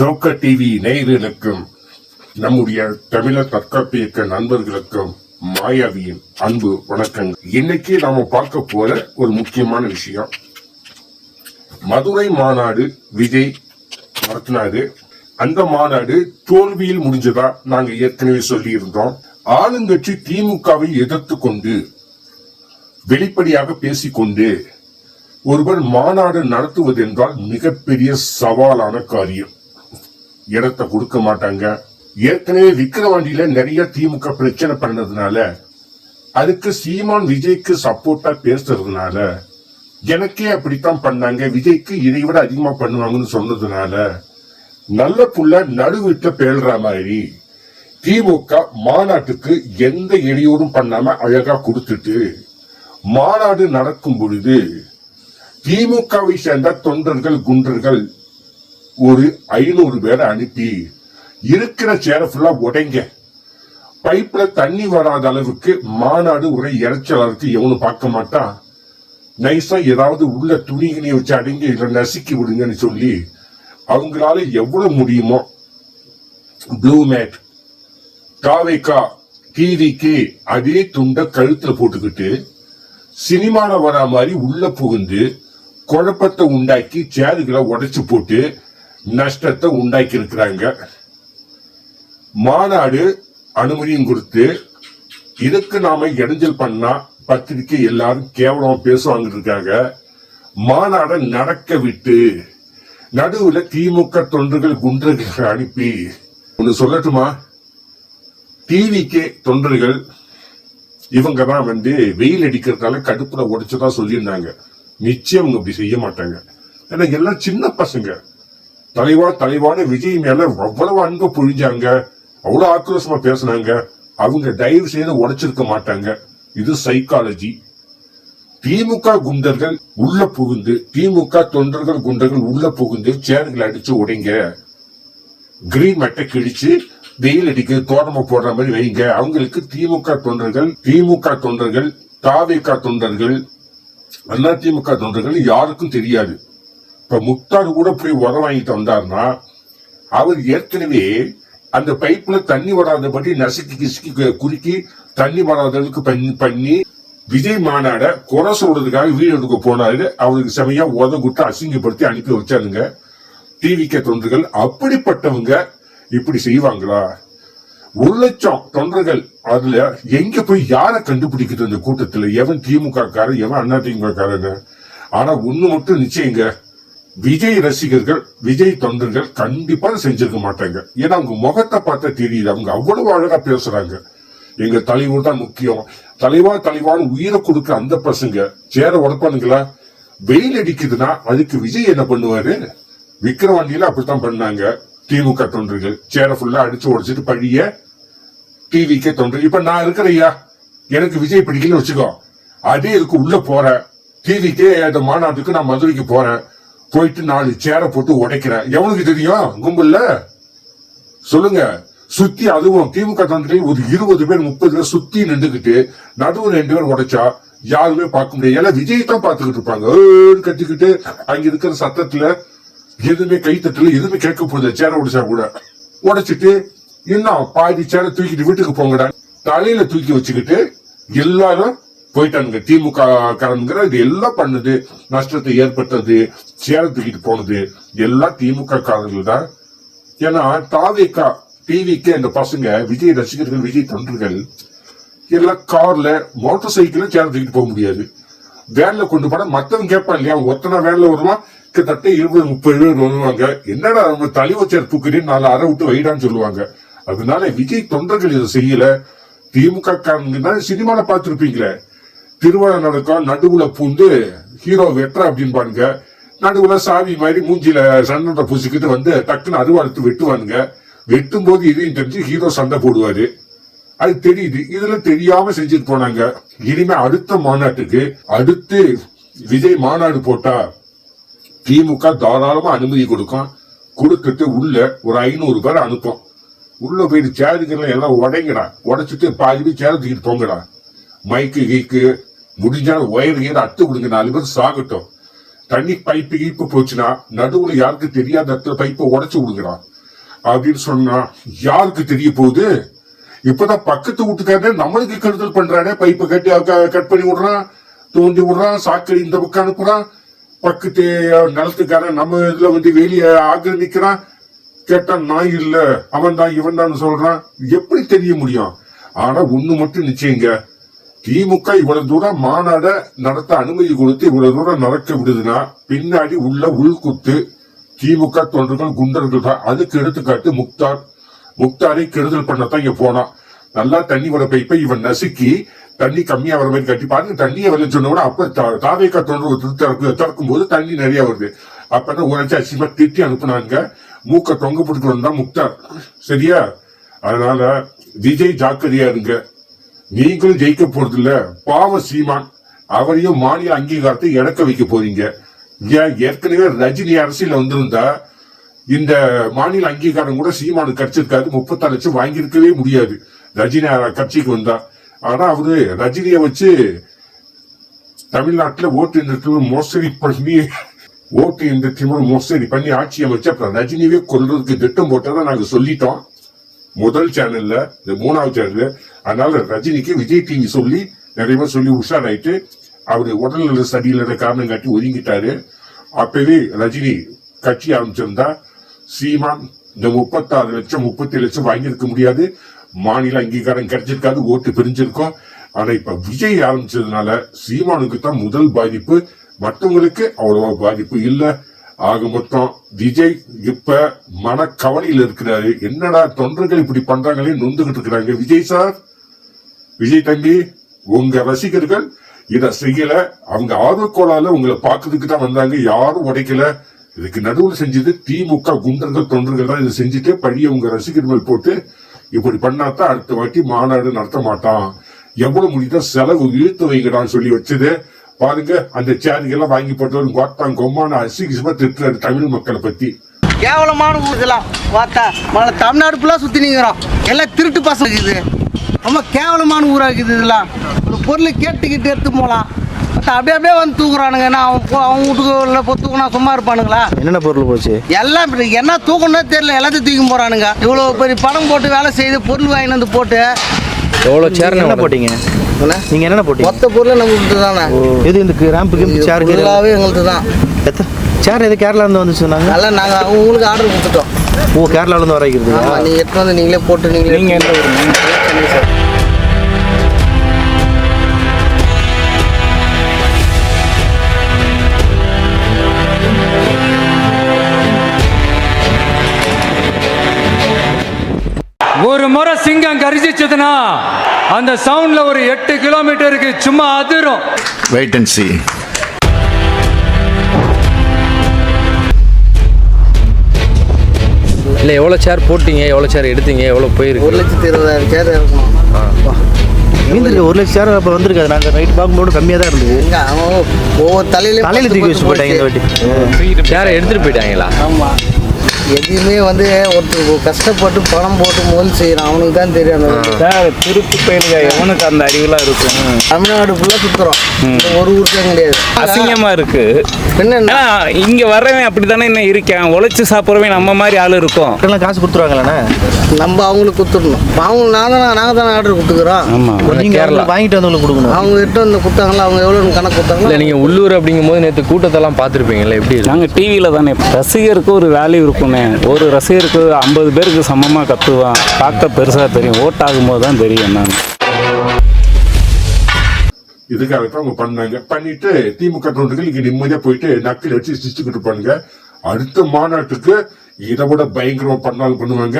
ஜோக்க TV நேயர்களுக்கும் நம்முடைய தமிழர் தற்காப்பு இயக்க நண்பர்களுக்கும் மாயாவியின் அன்பு வணக்கங்கள். இன்னைக்கு நாம பார்க்க போற ஒரு முக்கியமான விஷயம். மதுரை மாநாடு விஜய் நடத்தினாரு. அந்த மாநாடு தோல்வியில் முடிஞ்சதா நாங்க ஏற்கனவே சொல்லி இருந்தோம் ஆளுங்கட்சி திமுகவை எதிர்த்து கொண்டு வெளிப்படையாக பேசிக்கொண்டு ஒருவர் மாநாடு நடத்துவது என்றால் மிகப்பெரிய சவாலான காரியம். இடத்தை கொடுக்க மாட்டாங்க. ஏற்கனவே விக்கிரவாண்டியில நிறைய திமுக பிரச்சனை பண்ணதுனால அதுக்கு சீமான் விஜய்க்கு சப்போர்ட்டா பேசுறதுனால எனக்கே அப்படித்தான் பண்ணாங்க. விஜய்க்கு இதை விட அதிகமா பண்ணுவாங்கன்னு சொன்னதுனால நல்ல புள்ள நடுவிட்ட பேழ்ற மாதிரி திமுக மாநாட்டுக்கு எந்த இடையூறும் பண்ணாம அழகா கொடுத்துட்டு மாநாடு நடக்கும் பொழுது திமுகவை சேர்ந்த தொண்டர்கள் குண்டர்கள் ஒரு ஐநூறு பேரை அனுப்பி இருக்கிற சேர ஃபுல்லா உடைங்க. பைப்ல தண்ணி வராத அளவுக்கு மாநாடு ஒரே இறைச்சலா இருக்கு எவனும் பார்க்க மாட்டான் நைஸா ஏதாவது உள்ள துணிகினி வச்சு அடங்கி இல்ல நசுக்கி விடுங்கன்னு சொல்லி அவங்களால எவ்வளவு முடியுமோ. ப்ளூ மேட் காவைக்கா டிவிக்கு அதே துண்டை கழுத்துல போட்டுக்கிட்டு சினிமாவில் வரா மாதிரி உள்ள புகுந்து குழப்பத்தை உண்டாக்கி சேருகளை உடைச்சு போட்டு நஷ்டத்தை உண்டாக்கி இருக்கிறாங்க மாநாடு அனுமதியும் கொடுத்து இதுக்கு நாம இடைஞ்சல் பண்ணா பத்திரிக்கை எல்லாரும் கேவலமா பேசுவாங்க இருக்காங்க. மாநாடை நடக்க விட்டு நடுவுல திமுக தொண்டர்கள் குண்டர்களை அனுப்பி ஒன்னு சொல்லட்டுமா? டிவிக்கு தொண்டர்கள் இவங்க தான் வந்து வெயில் அடிக்கிறதுனால கடுப்புல உடைச்சதா சொல்லியிருந்தாங்க. நிச்சயம் அவங்க அப்படி செய்ய மாட்டாங்க. ஏன்னா எல்லாம் சின்ன பசங்க. தலைவா தலைவான விஜய் மேல அவ்வளவு அன்பு புழிஞ்சாங்க. அவ்வளவு ஆக்ரோஷமா பேசினாங்க. அவங்க தயவு செய்து உடைச்சிருக்க மாட்டாங்க. இது சைக்காலஜி திமுக குண்டர்கள் உள்ள புகுந்து திமுக தொண்டர்கள் குண்டர்கள் உள்ள புகுந்து சேர்களை அடிச்சு உடைங்க. கிரீன் மட்டை கிழிச்சு வெயில் அடிக்க தோட்டமா போடுற மாதிரி வைங்க. அவங்களுக்கு திமுக தொண்டர்கள் திமுக தொண்டர்கள் தாவிக தொண்டர்கள் அண்ணா திமுக தொண்டர்கள் யாருக்கும் தெரியாது. இப்ப முக்தார் கூட போய் உரம் வாங்கிட்டு வந்தார்னா அவர் ஏற்கனவே அந்த பைப்ல தண்ணி வராதபடி நசுக்கி கிசுக்கி குறுக்கி தண்ணி வராத அளவுக்கு பண்ணி பண்ணி விஜய் மாநாட குறை சொல்றதுக்காக வீடு எடுக்க போனாரு. அவருக்கு செமையா உதகுட்டு அசிங்கப்படுத்தி அனுப்பி வச்சாருங்க. டிவிக்க தொண்டர்கள் அப்படிப்பட்டவங்க இப்படி செய்வாங்களா? ஒரு லட்சம் தொண்டர்கள் அதுல எங்க போய் யாரை கண்டுபிடிக்கிறது அந்த கூட்டத்துல? எவன் திமுக காரன் எவன் அண்ணா திமுக காரன் ஆனா ஒண்ணு மட்டும் நிச்சயங்க விஜய் ரசிகர்கள் விஜய் தொண்டர்கள் கண்டிப்பா செஞ்சிருக்க மாட்டாங்க. ஏன்னா அவங்க முகத்தை பார்த்தா தெரியுது. அவங்க அவ்வளவு அழகா பேசுறாங்க. எங்க தலைவர் தான் முக்கியம். தலைவா தலைவான்னு உயிரை கொடுக்க அந்த பசங்க சேர உடப்பானுங்களா? வெயில் அடிக்குதுன்னா அதுக்கு விஜய் என்ன பண்ணுவாரு? விக்கிரவாண்டியில அப்படித்தான் பண்ணாங்க. திமுக தொண்டர்கள். சேர ஃபுல்லா அடிச்சு உடைச்சிட்டு பழிய டிவிக்கே தொண்டர் இப்ப நான் இருக்கிறையா எனக்கு விஜய் பிடிக்கலன்னு வச்சுக்கோ. அதே இதுக்கு உள்ள போறேன். டிவிக்கே அந்த மாநாட்டுக்கு நான் மதுரைக்கு போறேன். போயிட்டு நாலு சேரை போட்டு உடைக்கிறேன் எவனுக்கு தெரியும்? கும்பல்ல? சொல்லுங்க. சுத்தி அதுவும் திமுக தொண்டர்கள் ஒரு இருபது பேர் முப்பது பேர் சுத்தி நின்றுகிட்டு நடுவு ரெண்டு பேர் உடைச்சா யாருமே பார்க்க முடியாது. எல்லாம் விஜய் தான் பார்த்துக்கிட்டு இருப்பாங்க. கத்திக்கிட்டு அங்க இருக்கிற சத்தத்துல எதுவுமே கைத்தட்டல எதுவுமே கேட்க போகுது சேர உடைச்சா கூட. உடைச்சிட்டு இன்னும் பாதி சேரை தூக்கிட்டு வீட்டுக்கு போங்கடா. தலையில தூக்கி வச்சுக்கிட்டு எல்லாரும் போயிட்டானுங்க. திமுக காரங்கிற இது எல்லாம் பண்ணுது. நஷ்டத்தை ஏற்பட்டது சேர தூக்கிட்டு போனது. எல்லாம் திமுக காரர்கள் தான். ஏன்னா தாவேக்கா டிவிக்கு அந்த பசங்க விஜய் ரசிகர்கள் விஜய் தொண்டர்கள் எல்லாம் கார்ல மோட்டார் சைக்கிள்ல சேர தூக்கிட்டு போக முடியாது. வேன்ல கொண்டு போனா மத்தவங்க கேட்பான் இல்லையா ஒத்தனை வேன்ல வருவான் கிட்டத்தட்ட இருபது முப்பது பேர் வருவாங்க. என்னடா அவங்க தலைவர் சேர் தூக்குறேன்னு நாலு அரை விட்டு வைடான்னு சொல்லுவாங்க. அதனால விஜய் தொண்டர்கள் இதை செய்யல. திமுக காரங்கன்னா சினிமால பார்த்துருப்பீங்களே. திருவிழா நடக்கும் நடுவுல பூந்து ஹீரோ வெட்டுற அப்படின்பானுங்க நடுவுல சாவி மாதிரி மூஞ்சில சண்டை பூசிக்கிட்டு வந்து டக்குன்னு அருவாடுத்து வெட்டுவானுங்க. வெட்டும் போது இதையும் தெரிஞ்சு ஹீரோ சண்டை போடுவாரு. அது தெரியுது. இதுல தெரியாம செஞ்சுட்டு போனாங்க. இனிமே அடுத்த மாநாட்டுக்கு அடுத்து விஜய் மாநாடு போட்டா திமுக தாராளமா அனுமதி கொடுக்கும். கொடுத்துட்டு உள்ள ஒரு ஐநூறு பேர் அனுப்பும். உள்ள போயிட்டு சேருக்கெல்லாம் எல்லாம் உடைங்கடா. உடைச்சிட்டு பாதி சேர தூக்கிட்டு போங்கடா. மைக்கு கீக்கு முடிஞ்சால் ஒயர் கீர அட்டு விடுங்க நாலு பேர் சாகட்டும்? தண்ணி பைப்பு கீப்பு போச்சுன்னா நடுவுல யாருக்கு தெரியாத இடத்துல பைப்பை உடச்சு விடுங்கடா. அப்படின்னு சொன்னா யாருக்கு தெரிய போகுது? இப்பதான் பக்கத்து வீட்டுக்காரனே நம்மளுக்கு கெடுதல் பண்றானே பைப்பை கட்டி கட் பண்ணி விடுறான் தோண்டி விடுறான் சாக்கடை இந்த பக்கம் அனுப்புறான். பக்கத்து நிலத்துக்காரன் நம்ம இதுல வந்து வெளியே ஆக்கிரமிக்கிறான். கேட்டா நான் இல்ல அவன் தான் இவன் தான் சொல்றான். எப்படி தெரிய முடியும்? ஆனா ஒண்ணு மட்டும் நிச்சயங்க திமுக இவ்வளவு தூரம் மாநாட நடத்த அனுமதி கொடுத்து இவ்வளவு தூரம் நடக்க விடுதுன்னா பின்னாடி உள்ள உள்குத்து திமுக தொண்டர்கள் குண்டர்கள் தான். அதுக்கு எடுத்துக்காட்டு முக்தார். முக்தாரை கெடுதல் பண்ணத்தான் இங்க போனான் நல்லா தண்ணி வர பைப்பை இவன் நசுக்கி தண்ணி கம்மியா வர மாதிரி கட்டி பாருங்க. தண்ணியை வரல சொன்ன கூட அப்ப தா- தாவேக்கா தொண்டர் திறக்கும் போது தண்ணி நிறைய வருது. அப்பதான் உரைச்சி அசிமா திட்டி அனுப்புனாங்க. மூக்க தொங்க பிடிக்கணும் தான் முக்தார். சரியா? அதனால விஜய் ஜாக்கிரதையா இருங்க. நீங்களும் ஜெயிக்க போறதில்ல. பாவ சீமான் அவரையும் மாநில அங்கீகாரத்தை இழக்க வைக்க போறீங்க. ஏன்? ஏற்கனவே ரஜினி அரசியல் வந்திருந்தா இந்த மாநில அங்கீகாரம் கூட சீமானுக்கு கிடைச்சிருக்காது. முப்பத்தாறு லட்சம் வாங்கியிருக்கவே முடியாது. ரஜினி கட்சிக்கு வந்தா. ஆனா அவரு ரஜினியை வச்சு தமிழ்நாட்டுல ஓட்டு எந்திரத்தில் மோசடி பண்ணி ஓட்டு எந்திரத்தில் மோசடி பண்ணி ஆட்சி அமைச்சு அப்புறம் ரஜினியவே கொள்றதுக்கு திட்டம் போட்டதை நாங்க சொல்லிட்டோம். முதல் சேனல்ல இந்த மூணாவது சேனல்ல அதனால ரஜினிக்கு விஜய் டிவி சொல்லி நிறைய பேர் சொல்லி உஷாராயிட்டு அவர் உடல்நல சரியில்லாத காரணம் காட்டி ஒதுங்கிட்டாரு. அப்பவே ரஜினி கட்சி ஆரம்பிச்சிருந்தா சீமான் இந்த முப்பத்தாறு லட்சம் முப்பத்தி லட்சம் வாங்கியிருக்க முடியாது. மாநில அங்கீகாரம் கிடைச்சிருக்காது ஓட்டு பிரிஞ்சிருக்கோம். ஆனா இப்ப விஜய் ஆரம்பிச்சதுனால சீமானுக்கு தான் முதல் பாதிப்பு. மற்றவங்களுக்கு அவ்வளவா பாதிப்பு இல்லை. ஆக மொத்தம் விஜய் இப்ப மனக்கவலையில் இருக்கிறாரு. என்னடா தொண்டர்கள் இப்படி பண்றாங்களே நொந்துகிட்டு இருக்கிறாங்க. விஜய் சார் விஜய் தம்பி உங்க ரசிகர்கள் இத செய்யல. அவங்க ஆர்வக்கோளால உங்களை பாக்குறதுக்கு தான் வந்தாங்க. யாரும் உடைக்கல. இதுக்கு நடுவில் செஞ்சது திமுக குண்டர்கள் தொண்டர்கள் தான் இதை செஞ்சுட்டு பழிய உங்க ரசிகர்கள் போட்டு இப்படி பண்ணாதான் அடுத்த வாட்டி மாநாடு நடத்த மாட்டான். எவ்வளவு முடியுதோ செலவு இழுத்து வைங்கடான்னு சொல்லி வச்சது. பாருங்க அந்த சேரிகெல்லாம் வாங்கி போட்டவர் கோட்டான் கொம்மான அசிகிசமா திட்டுறாரு தமிழ் மக்களை பத்தி. கேவலமான ஊருலாம் பார்த்தா மழை தமிழ்நாடு ஃபுல்லாக சுற்றி நிற்கிறோம் எல்லாம் திருட்டு பசங்க இது ரொம்ப கேவலமான ஊராக இருக்குது இதெல்லாம். ஒரு பொருளை கேட்டுக்கிட்டு எடுத்து போகலாம் அப்படியே அப்படியே வந்து தூக்குறானுங்க. நான் அவன் போ- அவன் வீட்டுக்கு இல்லை பொ தூக்குனா சும்மா இருப்பானுங்களா? என்னென்ன பொருள் போச்சு? எல்லாம் இப்படி என்ன தூக்கணும்னே தெரியல. எல்லாத்தையும் தூக்கி போகிறானுங்க இவ்வளோ பெரிய பணம் போட்டு வேலை செய்து பொருள் வாங்கிட்டு வந்து போட்டு எவ்வளோ சேர் என்ன போட்டீங்க? நீங்க என்னென்ன போட்டீங்க? மொத்த பொருளும் நம்மளுக்கு தானே. எது இந்த ரேம்புக்கு சேர் ஃபுல்லாகவே எங்களுக்கு தான். சேர் எது கேரளா இருந்து வந்து சொன்னாங்க? அதெல்லாம் நாங்கள் அவங்களுக்கு ஆர்டர் கொடுத்துட்டோம். ஓ கேரளால இருந்து வர வைக்கிறது நீங்கள் எடுத்து வந்து நீங்களே போட்டு நீங்களே நீங்கள் எந்த சென்னை சார் ஒரு முறை சிங்கம் கரிசிச்சதுன்னா அந்த சவுண்ட்ல ஒரு எட்டு கிலோமீட்டருக்கு சும்மா அதிரும். வெயிட் அண்ட் சி இல்லை எவ்வளோ சேர் போட்டீங்க? எவ்வளோ சேர் எடுத்தீங்க? எவ்வளோ ஒரு போயிருக்கு லட்சத்தி இருபதாயிரம் சேர் மீந்திருக்கு ஒரு லட்சம் சேர் அப்போ வந்திருக்காது. நாங்கள் நைட் பார்க்கும்போது கம்மியாக தான் இருந்தது. எங்க அவன் ஒவ்வொரு தலையில தலையில தூக்கி வச்சு போட்டாங்க இந்த வாட்டி. சேரை எடுத்துட்டு போயிட்டாங்களா? ஆமா. எதையுமே வந்து ஒருத்தர் கஷ்டப்பட்டு பணம் போட்டு முதல் செய்யறான். அவனுக்கு தான் தெரியும். சார் திருப்பி பயிலுங்க எவனுக்கு அந்த அறிவுலாம் இருக்கும் தமிழ்நாடு ஃபுல்லா சுத்துறோம். ஒரு ஊருக்கும் கிடையாது. அசிங்கமா இருக்கு. என்ன? இங்க வர்றவன் அப்படித்தானே என்ன இருக்கேன். உழைச்சு சாப்பிட்றவன் நம்ம மாதிரி ஆளு இருக்கும். எல்லாம் காசு கொடுத்துருவாங்களாண்ணே நம்ம அவங்களுக்கு கொடுத்துடணும். அவங்க நான் தானே நாங்கள் தானே ஆர்டர் கொடுத்துக்கிறோம். ஆமா. நீங்க கேரளா. வாங்கிட்டு வந்தவங்களுக்கு கொடுக்கணும். அவங்க கிட்ட வந்து கொடுத்தாங்களா அவங்க எவ்வளோ கணக்கு இல்லை கொடுத்தாங்களா நீங்கள் உள்ளூர் அப்படிங்கும்போது நேற்று கூட்டத்தெல்லாம் பார்த்துருப்பீங்கல்ல எப்படி இருக்கு? நாங்க டிவியில தானே. ரசிகருக்கு ஒரு வேல்யூ இருக்குமே ஒரு ரசிகருக்கு ஐம்பது பேருக்கு சமமாக கத்துவான் பார்க்க பெருசாக தெரியும். ஓட் ஆகும்போது தான் தெரியும் நான் இதுக்காகத்தான் அவங்க பண்ணாங்க. பண்ணிட்டு திமுக தொண்டர்கள் இங்க நிம்மதியா போயிட்டு நக்கில் வச்சு சிரிச்சுக்கிட்டு இருப்பானுங்க. அடுத்த மாநாட்டுக்கு இதை விட பயங்கரமா பண்ணாலும் பண்ணுவாங்க.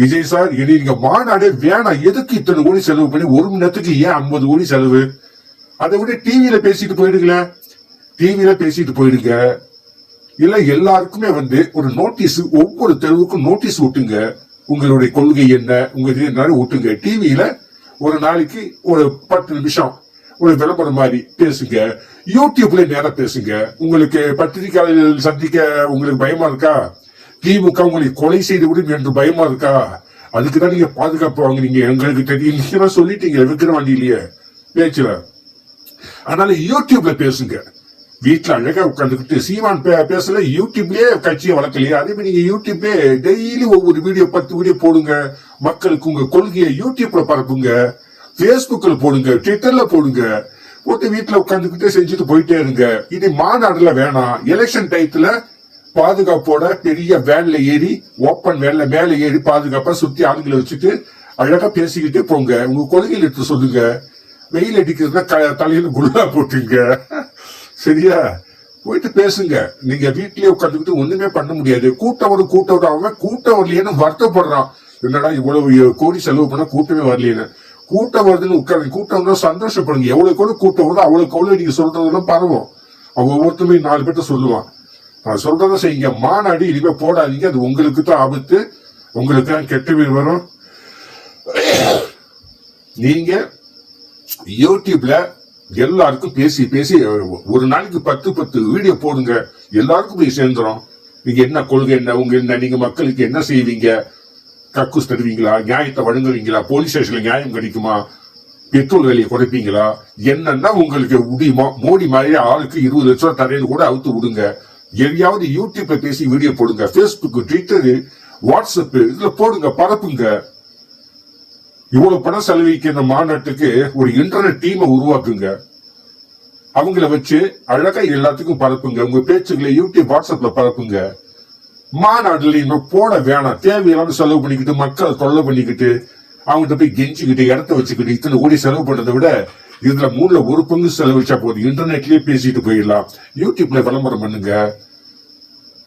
விஜய் சார் இனி நீங்க மாநாடே வேணாம். எதுக்கு இத்தனை கோடி செலவு பண்ணி ஒரு மணி நேரத்துக்கு ஏன் ஐம்பது கோடி செலவு? அதை விட டிவியில பேசிட்டு போயிடுங்களேன். டிவியில பேசிட்டு போயிடுங்க. இல்ல எல்லாருக்குமே வந்து ஒரு நோட்டீஸ் ஒவ்வொரு தெருவுக்கும் நோட்டீஸ் விட்டுங்க உங்களுடைய கொள்கை என்ன உங்க இது என்ன விட்டுங்க டிவியில ஒரு நாளைக்கு ஒரு பத்து நிமிஷம் ஒரு விளம்பரம் மாதிரி பேசுங்க. யூடியூப்ல நேரம் பேசுங்க. உங்களுக்கு பத்திரிகையாளர்கள் சந்திக்க உங்களுக்கு பயமா இருக்கா? திமுக உங்களை கொலை செய்து விடும் என்று பயமா இருக்கா? அதுக்கு தான் நீங்க பாதுகாப்பு வாங்குறீங்க எங்களுக்கு தெரியும். நீங்க தான் சொல்லிட்டீங்க விக்கிரவாண்டியிலேயே. பேச்சுல. அதனால யூடியூப்ல பேசுங்க. வீட்டுல அழகா உட்காந்துக்கிட்டு சீமான் பே- பேசல யூடியூப்லயே கட்சியை வளர்க்கலையா. அதே மாதிரி நீங்க யூடியூப்லயே டெய்லி ஒவ்வொரு வீடியோ பத்து வீடியோ போடுங்க. மக்களுக்கு உங்க கொள்கையை யூடியூப்ல பரப்புங்க. பேஸ்புக்ல போடுங்க. ட்விட்டர்ல போடுங்க. போட்டு வீட்டுல உட்காந்துக்கிட்டே செஞ்சுட்டு போயிட்டே இருங்க. இது மாநாடுல வேணாம். எலெக்ஷன் டைத்துல பாதுகாப்போட பெரிய வேன்ல ஏறி ஓப்பன் வேன்ல மேல ஏறி பாதுகாப்பா சுத்தி ஆளுங்களை வச்சுட்டு அழகா பேசிக்கிட்டே போங்க. உங்க கொள்கையில் எடுத்து சொல்லுங்க. வெயில் அடிக்கிறதுனா க- தலையில குல்லா போட்டுங்க. சரியா? போயிட்டு பேசுங்க. நீங்க வீட்லயே உட்காந்துக்கிட்டு ஒண்ணுமே பண்ண முடியாது. கூட்டம் வரும் கூட்டம் வரும் அவன் கூட்டம் வரலையேன்னு வருத்தப்படுறான். என்னடா இவ்வளவு கோடி செலவு பண்ண கூட்டமே வரலையேன்னு. கூட்டம் வருதுன்னு உட்காந்து கூட்டம் வந்தா சந்தோஷப்படுங்க. எவ்வளவு கூட கூட்டம் வருதோ அவ்வளவுக்கு அவ்வளவு நீங்க சொல்றதெல்லாம் பரவும். அவன் ஒவ்வொருத்தருமே நாலு பேர்த்த சொல்லுவான். நான் சொல்றதை செய்யுங்க. மாநாடு இனிமே போடாதீங்க. அது உங்களுக்கு தான் ஆபத்து. உங்களுக்கு தான் கெட்ட பேர் வரும். நீங்க யூடியூப்ல எல்லாருக்கும் பேசி பேசி ஒரு நாளைக்கு பத்து பத்து வீடியோ போடுங்க. எல்லாருக்கும் போய் சேர்ந்துரும். நீங்க என்ன கொள்கை என்ன உங்க என்ன நீங்க மக்களுக்கு என்ன செய்வீங்க? கக்கூஸ் தருவீங்களா? நியாயத்தை வழங்குவீங்களா? போலீஸ் ஸ்டேஷன்ல நியாயம் கிடைக்குமா? பெட்ரோல் விலையை குறைப்பீங்களா? என்னன்னா உங்களுக்கு முடியுமா மோடி மாதிரி ஆளுக்கு இருபது லட்சம் தரையில கூட அவுத்து விடுங்க. எதையாவது யூடியூப்ல பேசி வீடியோ போடுங்க. ஃபேஸ்புக் ட்விட்டரு வாட்ஸ்அப் இதுல போடுங்க பரப்புங்க. இவ்வளவு பணம் செலவிக்க இந்த மாநாட்டுக்கு ஒரு இன்டர்நெட் டீமை உருவாக்குங்க. அவங்கள வச்சு அழகா எல்லாத்துக்கும் பரப்புங்க. உங்க பேச்சுகளை யூடியூப் வாட்ஸ்அப்ல பரப்புங்க. மாநாடுல இன்னும் போட வேணாம். தேவையில்லாம செலவு பண்ணிக்கிட்டு மக்களை தொல்லை பண்ணிக்கிட்டு அவங்ககிட்ட போய் கெஞ்சிக்கிட்டு இடத்த வச்சுக்கிட்டு இத்தனை கோடி செலவு பண்றதை விட இதுல மூணுல ஒரு பங்கு செலவழிச்சா போதும். இன்டர்நெட்லயே பேசிட்டு போயிடலாம். யூடியூப்ல விளம்பரம் பண்ணுங்க.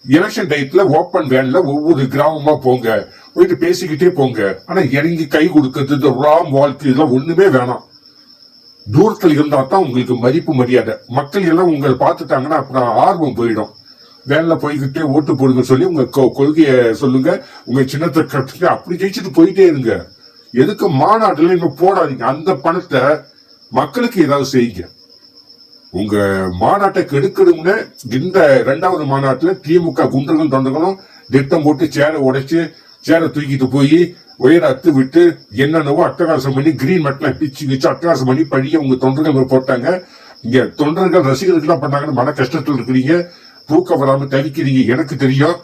எலெக்ஷன் டயத்துல ஓப்பன் வேன்ல ஒவ்வொரு கிராமமா போங்க. போயிட்டு பேசிக்கிட்டே போங்க. ஆனா இறங்கி கை கொடுக்கறது இந்த ராம் வாழ்க்கை இதெல்லாம் ஒண்ணுமே வேணாம். தூரத்தில் இருந்தா தான் உங்களுக்கு மதிப்பு மரியாதை. மக்கள் எல்லாம் உங்களை பார்த்துட்டாங்கன்னா அப்புறம் ஆர்வம் போயிடும். வேன்ல போய்கிட்டே ஓட்டு போடுங்க சொல்லி உங்க கொ- கொள்கைய சொல்லுங்க. உங்க சின்னத்தை கட்டுங்க அப்படி ஜெயிச்சுட்டு போயிட்டே இருங்க. எதுக்கு மாநாட்டுல இன்னும் போடாதீங்க. அந்த பணத்தை மக்களுக்கு ஏதாவது செய்யுங்க. உங்க மாநாட்டை கெடுக்கணும்னு இந்த ரெண்டாவது மாநாட்டுல திமுக குண்டர்களும் தொண்டர்களும் திட்டம் போட்டு சேரை உடைச்சு சேரை தூக்கிட்டு போய் உயர அத்து விட்டு என்னென்னவோ அட்டகாசம் பண்ணி கிரீன் மெட்ல பிச்சு வச்சு அட்டகாசம் பண்ணி பழிய உங்க தொண்டர்கள் போட்டாங்க. இங்க தொண்டர்கள் ரசிகர்கள் என்ன பண்ணாங்கன்னு மன கஷ்டத்தில் இருக்கிறீங்க. தூக்கம் வராம தவிக்கிறீங்க எனக்கு தெரியும்.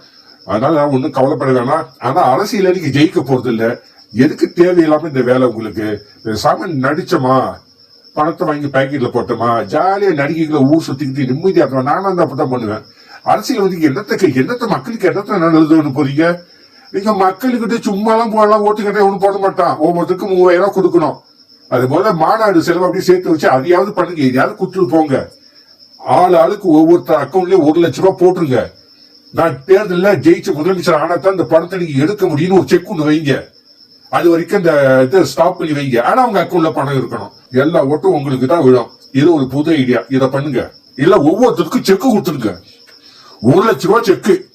அதனால நான் ஒண்ணும் கவலைப்பட வேணாம். ஆனா அரசியல் நீங்க ஜெயிக்க போறது இல்ல எதுக்கு தேவையில்லாம இந்த வேலை உங்களுக்கு? சாமி நடிச்சோமா? பணத்தை வாங்கி பேக்கெட்ல போட்டோமா? ஜாலியா நடிகைகளை ஊர் சுத்திக்கிட்டு நிம்மதியா இருக்கோம் நானும் அந்த அப்படிதான் பண்ணுவேன். அரசியல் வந்து என்னத்தை என்னத்த மக்களுக்கு என்னத்த நல்லதுன்னு போறீங்க? நீங்க மக்களுக்கிட்ட சும்மாலாம் போடலாம் ஓட்டு கட்ட ஒன்றும் போட மாட்டான். ஒவ்வொருத்தருக்கும் மூவாயிரம் ரூபாய் கொடுக்கணும். அது போல மாநாடு செலவு அப்படியே சேர்த்து வச்சு அதையாவது பண்ணுங்க. எதையாவது கொடுத்துட்டு போங்க. ஆள் ஆளுக்கு ஒவ்வொருத்தர் அக்கௌண்ட்லயும் ஒரு லட்சம் ரூபாய் போட்டுருங்க. நான் தேர்தலில் ஜெயிச்ச முதலமைச்சர் ஆனா தான் இந்த பணத்தை நீங்க எடுக்க முடியும்னு ஒரு செக் ஒன்று வைங்க. அது வரைக்கும் இந்த இது ஸ்டாப் பண்ணி வைங்க. ஆனா அவங்க அக்கௌண்ட்ல பணம் இருக்கணும். எல்லா ஓட்டும் உங்களுக்கு தான் விழும். இது ஒரு புது ஐடியா இதை பண்ணுங்க. இல்ல ஒவ்வொருத்தருக்கும் செக் கொடுத்துருங்க ஒரு லட்ச ரூபா செக்கு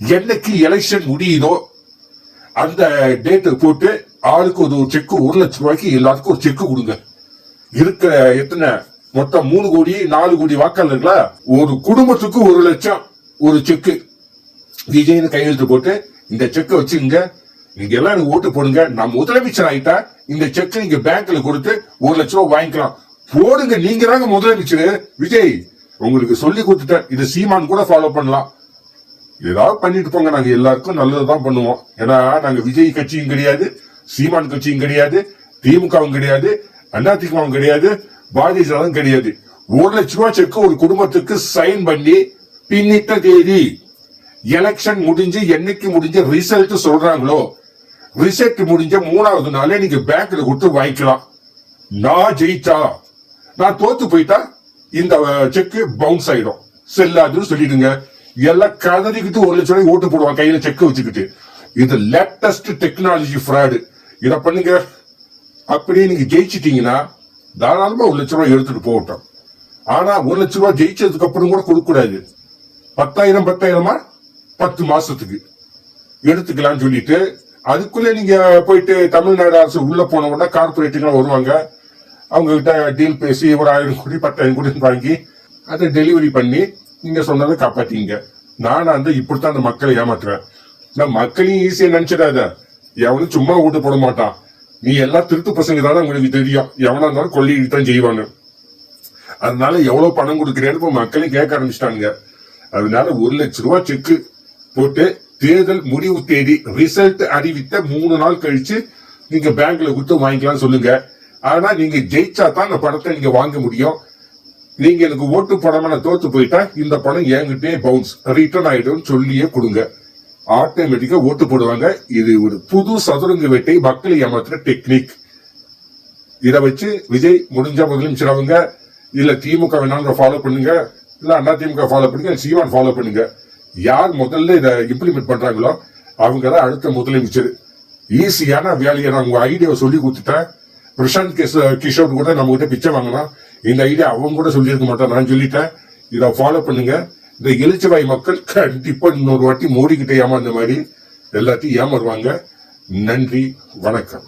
என்னைக்கு எலெக்ஷன் முடியுதோ அந்த டேட்டை போட்டு ஆளுக்கு ஒரு செக் ஒரு லட்ச ரூபாய்க்கு எல்லாத்துக்கும் ஒரு செக் கொடுங்க. இருக்கிற எத்தனை? மொத்தம் மூணு கோடி நாலு கோடி வாக்காளர்களா? ஒரு குடும்பத்துக்கு ஒரு லட்சம் ஒரு செக்கு விஜய்னு கையெழுத்து போட்டு இந்த செக்கை வச்சுங்க. நீங்க எல்லாம் எனக்கு ஓட்டு போடுங்க. நான் முதலமைச்சர் ஆயிட்டா இந்த செக்கை நீங்க பேங்க்ல கொடுத்து ஒரு லட்சம் ரூபாய் வாங்கிக்கலாம். போடுங்க. நீங்க தாங்க முதலமைச்சர். விஜய் உங்களுக்கு சொல்லி கொடுத்துட்டேன். இது சீமான் கூட ஃபாலோ பண்ணலாம். ஏதாவது பண்ணிட்டு போங்க. நாங்க எல்லாருக்கும் நல்லதுதான் பண்ணுவோம். ஏன்னா நாங்க விஜய் கட்சியும் கிடையாது சீமான் கட்சியும் கிடையாது திமுகவும் கிடையாது அதிமுகவும் கிடையாது பாரதிய ஜனதாவும் கிடையாது. ஒரு லட்ச ரூபாய் செக் ஒரு குடும்பத்துக்கு சைன் பண்ணி பின்னிட்ட தேதி. எலெக்ஷன் முடிஞ்சு என்னைக்கு முடிஞ்ச ரிசல்ட் சொல்றாங்களோ ரிசல்ட் முடிஞ்ச மூணாவது நாளே நீங்க பேங்க்ல கொடுத்து வாங்கிக்கலாம். நான் ஜெயிச்சா? நான் தோத்து போயிட்டா? இந்த செக் பவுன்ஸ் ஆயிடும். செல்லாதுன்னு சொல்லிடுங்க. எல்லாம் கதறிக்கிட்டு ஒரு லட்சம் ரூபாய் ஓட்டு போடுவான் கையில செக் வச்சுக்கிட்டு. இது லேட்டஸ்ட் டெக்னாலஜி ஃப்ராடு இதை பண்ணுங்க. அப்படியே நீங்க ஜெயிச்சிட்டீங்கன்னா தாராளமா ஒரு லட்ச ரூபாய் எடுத்துட்டு போகட்டும். ஆனா ஒரு லட்ச ரூபாய் ஜெயிச்சதுக்கு அப்புறம் கூட கொடுக்க கூடாது பத்தாயிரம் பத்தாயிரமா? பத்து மாசத்துக்கு. எடுத்துக்கலாம்னு சொல்லிட்டு அதுக்குள்ள நீங்க போயிட்டு தமிழ்நாடு அரசு உள்ள போன உடனே கார்பரேட்டுகள் வருவாங்க. அவங்க கிட்ட டீல் பேசி ஒரு ஆயிரம் கோடி பத்தாயிரம் கோடி வாங்கி அதை டெலிவரி பண்ணி நீங்க சொன்னதை காப்பாத்தீங்க. நான் அந்த இப்படித்தான் அந்த மக்களை ஏமாத்துறேன் நான் மக்களையும் ஈஸியா நினைச்சிடாத. எவனும் சும்மா ஓட்டு போட மாட்டான். நீ எல்லாம் திருட்டு பசங்க தானே உங்களுக்கு தெரியும். எவனா இருந்தாலும் கொள்ளையிட்டு தான் செய்வானு அதனால எவ்வளவு பணம் கொடுக்குறேன்னு இப்ப மக்களையும் கேட்க ஆரம்பிச்சிட்டானுங்க. அதனால ஒரு லட்ச ரூபா செக்கு போட்டு தேர்தல் முடிவு தேதி ரிசல்ட் அறிவித்த மூணு நாள் கழிச்சு நீங்க பேங்க்ல கொடுத்து வாங்கிக்கலாம் சொல்லுங்க. ஆனா நீங்க ஜெயிச்சா தான் அந்த பணத்தை நீங்க வாங்க முடியும். நீங்க எனக்கு ஓட்டு பணமா நான் தோத்து போயிட்டா இந்த பணம் என்கிட்டே பவுன்ஸ் ரிட்டர்ன் ஆயிடும் சொல்லியே கொடுங்க. ஆட்டோமேட்டிக்கா ஓட்டு போடுவாங்க. இது ஒரு புது சதுரங்க வேட்டை. மக்களை ஏமாத்துற டெக்னிக் இதை வச்சு விஜய் முடிஞ்ச முதலமைச்சர் அவங்க இல்ல திமுக வேணாலும் ஃபாலோ பண்ணுங்க. இல்ல அண்ணா திமுக ஃபாலோ பண்ணுங்க. சீமான் ஃபாலோ பண்ணுங்க. யார் முதல்ல இதை இம்ப்ளிமெண்ட் பண்றாங்களோ அவங்க தான் அடுத்த முதலமைச்சர். ஈஸியான வேலையை நான் உங்க ஐடியாவை சொல்லி கொடுத்துட்டேன். பிரசாந்த் கிஷோர் கூட நம்ம கிட்ட பிச்சை வாங்கலாம் இந்த ஐடியா அவங்க கூட சொல்லியிருக்க மாட்டேன். நான் சொல்லிட்டேன். இதை ஃபாலோ பண்ணுங்க. இந்த எழுச்சிவாய் மக்கள் கண்டிப்பா இன்னொரு வாட்டி மோடி கிட்ட ஏமாந்த மாதிரி எல்லாத்தையும் ஏமாறுவாங்க. நன்றி. வணக்கம்.